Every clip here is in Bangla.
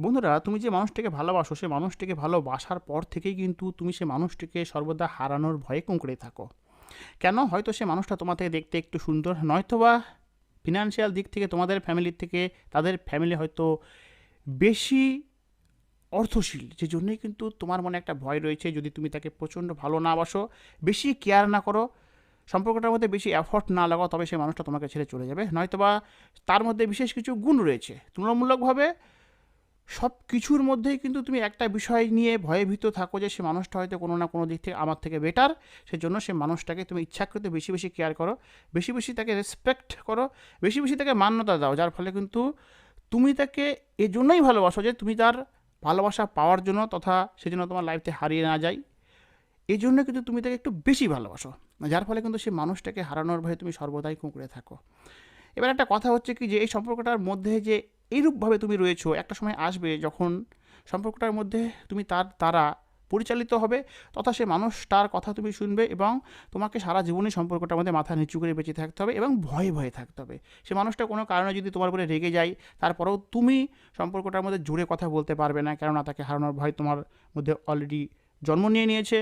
বন্ধুরা, তুমি যে মানুষটিকে ভালোবাসো, সে মানুষটিকে ভালোবাসার পর থেকেই কিন্তু তুমি সে মানুষটিকে সর্বদা হারানোর ভয়ে কুঁকড়ে থাকো। কেন? হয়তো সে মানুষটা তোমার থেকে দেখতে একটু সুন্দর, নয়তোবা ফিনান্সিয়াল দিক থেকে, তোমাদের ফ্যামিলির থেকে, তাদের ফ্যামিলি হয়তো বেশি অর্থশীল, যে জন্যই কিন্তু তোমার মনে একটা ভয় রয়েছে যদি তুমি তাকে প্রচণ্ড ভালো না বাসো, বেশি কেয়ার না করো, সম্পর্কটার মধ্যে বেশি এফর্ট না লাগাও, তবে সেই মানুষটা তোমাকে ছেড়ে চলে যাবে। নয়তোবা তার মধ্যে বিশেষ কিছু গুণ রয়েছে। তুলনামূলকভাবে সব কিছুর মধ্যেই কিন্তু তুমি একটা বিষয় নিয়ে ভয়ে ভীত থাকো যে সে মানুষটা হয়তো কোনো না কোনো দিক থেকে আমার থেকে বেটার সেজন্য সে মানুষটাকে তুমি ইচ্ছাকৃত বেশি বেশি কেয়ার করো, বেশি বেশি তাকে রেসপেক্ট করো, বেশি বেশি তাকে মান্যতা দাও, যার ফলে কিন্তু তুমি তাকে এজন্যই ভালোবাসো যে তুমি তার ভালোবাসা পাওয়ার জন্য তথা সেজন্য তোমার লাইফতে হারিয়ে না যায়। এই জন্য কিন্তু তুমি তাকে একটু বেশি ভালোবাসো, যার ফলে কিন্তু সেই মানুষটাকে হারানোর ভয়ে তুমি সর্বদাই কুঁকড়ে থাকো। এবার একটা কথা হচ্ছে কি যে এই সম্পর্কটার মধ্যে যে এইরূপভাবে তুমি রয়েছো, একটা সময় আসবে যখন সম্পর্কটার মধ্যে তুমি তার দ্বারা পরিচালিত হবে, তথা সে মানুষ তার কথা তুমি শুনবে এবং তোমাকে সারা জীবনে সম্পর্কটার মধ্যে মাথা নিচু করে বেঁচে থাকতে হবে এবং ভয়ে ভয়ে থাকতে হবে। সে মানুষটা কোনো কারণে যদি তোমার উপরে রেগে যায়, তারপরেও তুমি সম্পর্কটার মধ্যে জুড়ে কথা বলতে পারবে না, কেননা তাকে হারানোর ভয় তোমার মধ্যে অলরেডি জন্ম নিয়ে নিয়েছে।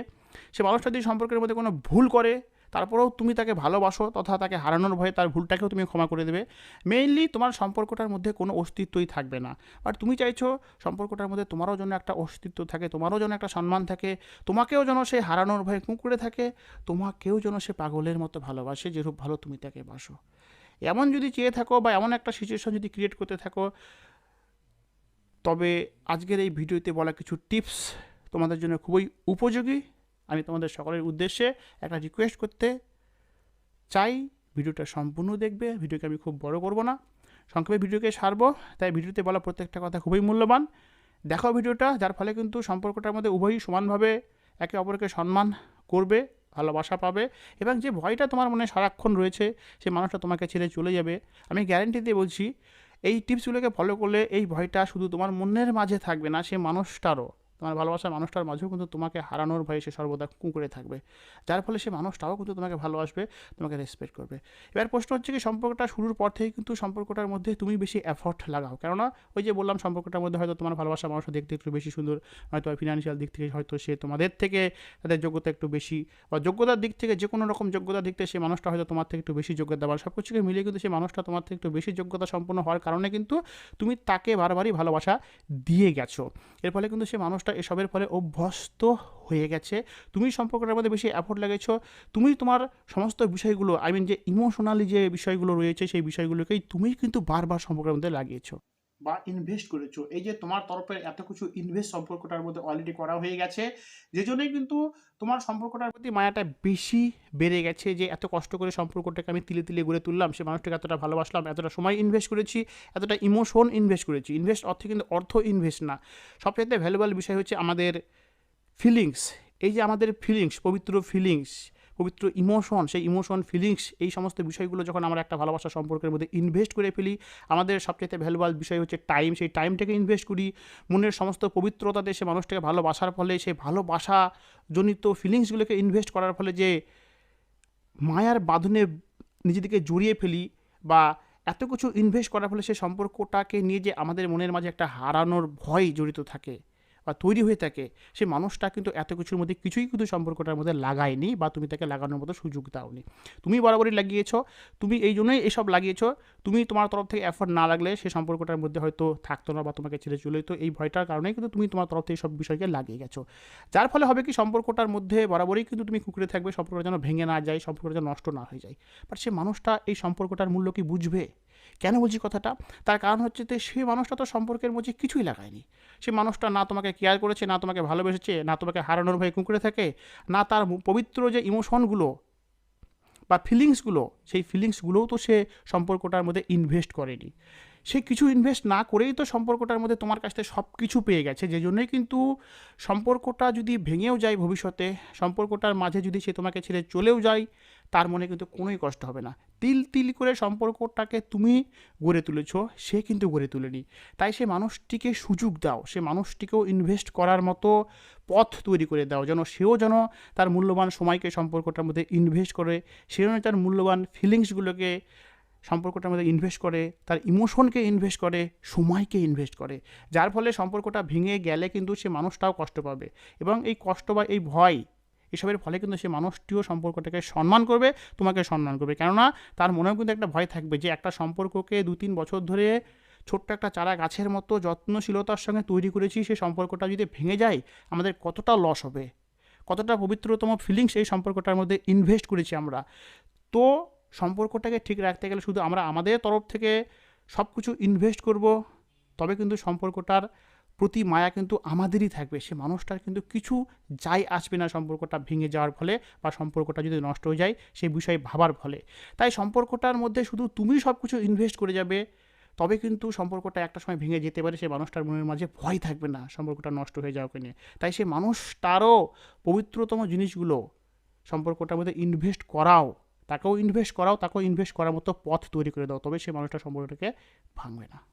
সে মানুষটা যদি সম্পর্কের মধ্যে কোনো ভুল করে তারপরেও তুমি তাকে ভালোবাসো তথা তাকে হারানোর ভয়ে তার ভুলটাকেও তুমি ক্ষমা করে দেবে। মেইনলি তোমার সম্পর্কটার মধ্যে কোনো অস্তিত্বই থাকবে না। বাট তুমি চাইছো সম্পর্কটার মধ্যে তোমারও জন্য একটা অস্তিত্ব থাকে, তোমারও যেন একটা সম্মান থাকে, তোমাকেও যেন সে হারানোর ভয়ে কুঁকুরে থাকে, তোমাকেও যেন সে পাগলের মতো ভালোবাসে যেরূপ ভালো তুমি তাকে বাসো। এমন যদি চেয়ে থাকো বা এমন একটা সিচুয়েশন যদি ক্রিয়েট করতে থাকো, তবে আজকের এই ভিডিওতে বলা কিছু টিপস তোমাদের জন্য খুবই উপযোগী। আমি তোমাদের সকলের উদ্দেশ্যে একটা রিকোয়েস্ট করতে চাই। ভিডিওটা সম্পূর্ণ দেখবে, ভিডিওকে আমি খুব বড় করব না। সংক্ষেপে ভিডিওকে সারবো, তাই ভিডিওতে বলা প্রত্যেকটা কথা খুবই মূল্যবান। দেখো ভিডিওটা, যার ফলে কিন্তু সম্পর্কটার মধ্যে উভয়ই সমানভাবে একে অপরকে সম্মান করবে, ভালোবাসা পাবে এবং যে ভয়টা তোমার মনে সারাক্ষণ রয়েছে সে মানুষটা তোমাকে ছেড়ে চলে যাবে। আমি গ্যারেন্টি দিয়ে বলছি, এই টিপসগুলোকে ফলো করলে এই ভয়টা শুধু তোমার মনের মাঝে থাকবে না সে মানুষটারও। তোমার ভালোবাসার মানুষটার মাঝেও কিন্তু তোমাকে হারানোর ভয়ে সে সর্বদা কুঁকুরে থাকবে। যার ফলে সে মানুষটাও কিন্তু তোমাকে ভালোবাসবে, তোমাকে রেসপেক্ট করবে। এবার প্রশ্ন হচ্ছে কি, সম্পর্কটা শুরুর পর থেকেই কিন্তু সম্পর্কটার মধ্যে তুমি বেশি এফর্ট লাগাও। কেননা ওই যে বললাম, সম্পর্কটার মধ্যে হয়তো তোমার ভালোবাসার মানুষটা দেখতে একটু বেশি সুন্দর, হয়তো ফিনান্সিয়াল দিক থেকে হয়তো সে তোমাদের থেকে তাদের যোগ্যতা একটু বেশি বা যোগ্যতার দিক থেকে যে কোনো রকম যোগ্যতার দিক থেকে সে মানুষটা হয়তো তোমার থেকে একটু বেশি যোগ্যতা বা সব কিছুকে মিলিয়ে কিন্তু সেই মানুষটা তোমার থেকে একটু বেশি যোগ্যতা সম্পন্ন হওয়ার কারণে কিন্তু তুমি তাকে বারবারই ভালোবাসা দিয়ে গেছো। এর ফলে কিন্তু সে মানুষটা এসবের ফলে অভ্যস্ত হয়ে গেছে। তুমি সম্পর্কটার মধ্যে বেশি অ্যাফোর্ট লাগেছ। তুমি তোমার সমস্ত বিষয়গুলো আই মিন যে ইমোশনালি যে বিষয়গুলো রয়েছে, সেই বিষয়গুলোকেই তুমি কিন্তু বারবার সম্পর্কের মধ্যে লাগিয়েছো। বা ইনভেস্ট করেছ। এই যে তোমার তরফের এত কিছু ইনভেস্ট সম্পর্কটার মধ্যে অলরেডি করা হয়ে গেছে যে জন্যই কিন্তু তোমার সম্পর্কটার প্রতি মায়াটা বেশি বেড়ে গেছে যে এত কষ্ট করে সম্পর্কটাকে আমি তিলে তিলে গড়ে তুললাম, সে মানুষটাকে এতটা ভালোবাসলাম, এতটা সময় ইনভেস্ট করেছি, এতটা ইমোশন ইনভেস্ট করেছি। ইনভেস্ট অর্থে কিন্তু অর্থ ইনভেস্ট না। সবচাইতে ভ্যালুয়েবল বিষয় হচ্ছে আমাদের ফিলিংস এই যে আমাদের ফিলিংস পবিত্র ফিলিংস পবিত্র ইমোশন সেই ইমোশন ফিলিংস এই সমস্ত বিষয়গুলো যখন আমরা একটা ভালোবাসা সম্পর্কের মধ্যে ইনভেস্ট করে ফেলি, আমাদের সবচেয়ে ভ্যালুয়াল বিষয় হচ্ছে টাইম সেই টাইমটাকে ইনভেস্ট করি। মনের সমস্ত পবিত্রতাতে সে মানুষটাকে ভালোবাসার ফলে সেই ভালোবাসা জনিত ফিলিংসগুলোকে ইনভেস্ট করার ফলে যে মায়ার বাঁধনে নিজেদেরকে জড়িয়ে ফেলি বা এত কিছু ইনভেস্ট করার ফলে সে সম্পর্কটাকে নিয়ে যে আমাদের মনের মাঝে একটা হারানোর ভয় জড়িত থাকে। বা তৈরি হয়ে থাকে সে মানুষটা কিন্তু এত কিছুর মধ্যে কিছুই কিন্তু সম্পর্কটার মধ্যে লাগায়নি বা তুমি তাকে লাগানোর মতো সুযোগ দাওনি। তুমি বরাবরই লাগিয়েছো, তুমি এই জন্যই এসব লাগিয়েছো, তুমি তোমার তরফ থেকে এফোর্ট না লাগলে সে সম্পর্কটার মধ্যে হয়তো থাকতো না বা তোমাকে ছেড়ে চলে যেত। এই ভয়টার কারণেই কিন্তু তুমি তোমার তরফ থেকে সব বিষয়কে লাগিয়ে গেছো। যার ফলে হবে কি, সম্পর্কটার মধ্যে বরাবরই কিন্তু তুমি কুকুরে থাকবে, সম্পর্কটা যেন ভেঙে না যায়, সম্পর্কটা যেন নষ্ট না হয়ে যায়। বাট সে মানুষটা এই সম্পর্কটার মূল্য কি বুঝবে? কেন বলছি কথাটা? তার কারণ হচ্ছে যে সে মানুষটা তো সম্পর্কের মধ্যে কিছুই লাগায়নি। সে মানুষটা না তোমাকে কেয়ার করেছে, না তোমাকে ভালোবেসেছে, না তোমাকে হারানোর ভয়ে কুঁকড়ে থাকে, না তার পবিত্র যে ইমোশনগুলো বা ফিলিংসগুলো সেই ফিলিংসগুলোও তো সে সম্পর্কটার মধ্যে ইনভেস্ট করেনি। সে কিছু ইনভেস্ট না করেই তো সম্পর্কটার মধ্যে তোমার কাছ থেকে সব কিছু পেয়ে গেছে। যে জন্যই কিন্তু সম্পর্কটা যদি ভেঙেও যায় ভবিষ্যতে, সম্পর্কটার মাঝে যদি সে তোমাকে ছেড়ে চলেও যায়, তার মনে কিন্তু কোনোই কষ্ট হবে না। তিল তিল করে সম্পর্কটাকে তুমি গড়ে তুলেছ, সে কিন্তু গড়ে তুলেনি। তাই সে মানুষটিকে সুযোগ দাও, সে মানুষটিকেও ইনভেস্ট করার মতো পথ তৈরি করে দাও, যেন সেও যেন তার মূল্যবান সময়কে সম্পর্কটার মধ্যে ইনভেস্ট করে, সেও যেন তার মূল্যবান ফিলিংসগুলোকে সম্পর্কটার মধ্যে ইনভেস্ট করে, তার ইমোশনকে ইনভেস্ট করে, সময়কে ইনভেস্ট করে। যার ফলে সম্পর্কটা ভেঙে গেলে কিন্তু সে মানুষটাও কষ্ট পাবে। এবং এই কষ্ট বা এই ভয়, এসবের ফলে কিন্তু সে মানুষটিও সম্পর্কটাকে সম্মান করবে, তোমাকে সম্মান করবে। কেননা, তার মনেও কিন্তু একটা ভয় থাকবে যে একটা সম্পর্ককে দু তিন বছর ধরে ছোট্ট একটা চারা গাছের মতো যত্নশীলতার সঙ্গে তৈরি করেছি সেই সম্পর্কটা যদি ভেঙে যায়, আমাদের কতটা লস হবে? কতটা পবিত্রতম ফিলিংস এই সম্পর্কটার মধ্যে ইনভেস্ট করেছি আমরা? তো সম্পর্কটাকে ঠিক রাখতে গেলে শুধু আমরা আমাদের তরফ থেকে সব কিছু ইনভেস্ট করব, তবে কিন্তু সম্পর্কটার প্রতি মায়া কিন্তু আমাদেরই থাকবে। সে মানুষটার কিন্তু কিছু যাই আসবে না সম্পর্কটা ভেঙে যাওয়ার ফলে বা সম্পর্কটা যদি নষ্ট হয়ে যায় সেই বিষয়ে ভাবার ফলে। তাই সম্পর্কটার মধ্যে শুধু তুমি সব কিছু ইনভেস্ট করে যাবে, তবে কিন্তু সম্পর্কটা একটা সময় ভেঙে যেতে পারে সেই মানুষটার মনের মাঝে ভয় থাকবে না সম্পর্কটা নষ্ট হয়ে যাওয়াকে নিয়ে। তাই সেই মানুষটারও পবিত্রতম জিনিসগুলো সম্পর্কটার মধ্যে ইনভেস্ট করাও তাকেও ইনভেস্ট করাও, তাকেও ইনভেস্ট করার মতো পথ তৈরি করে দাও, তবে সেই মানুষটা সম্পর্কটাকে ভাঙবে না।